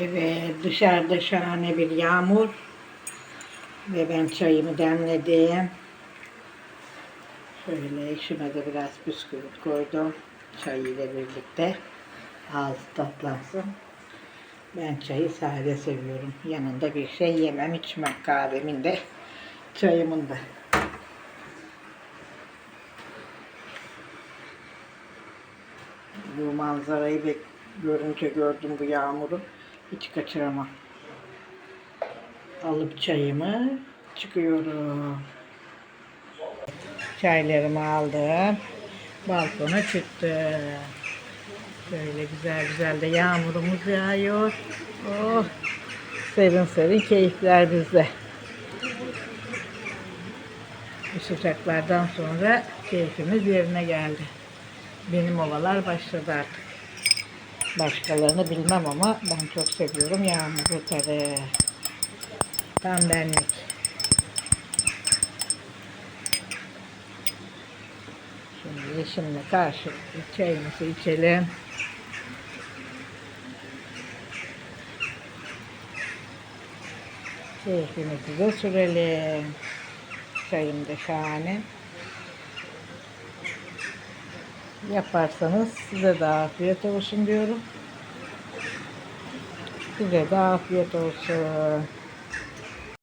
Evet, dışarıda şahane bir yağmur. Ve ben çayımı demledim. Şöyle içime de biraz bisküvit koydum. Çay ile birlikte. Ağzı tatlansın. Ben çayı sade seviyorum. Yanında bir şey yemem, içmem kahvemin de, çayımın da. Bu manzarayı bek görünce gördüm bu yağmuru. Hiç kaçıramam. Alıp çayımı çıkıyorum. Çaylarımı aldım. Balkona çıktım. Böyle güzel güzel de yağmurumuz yağıyor. Oh, serin serin keyifler bizde. Bu sıcaklardan sonra keyfimiz yerine geldi. Benim ovalar başladı artık. Başkalarını bilmem ama ben çok seviyorum yağmuru tabii. Tam benlik. Şimdi eşimle karşılıklı çayımızı içelim. Keyfimizi de sürelim. Çayım da şahane. Yaparsanız size de afiyet olsun diyorum. Size de afiyet olsun.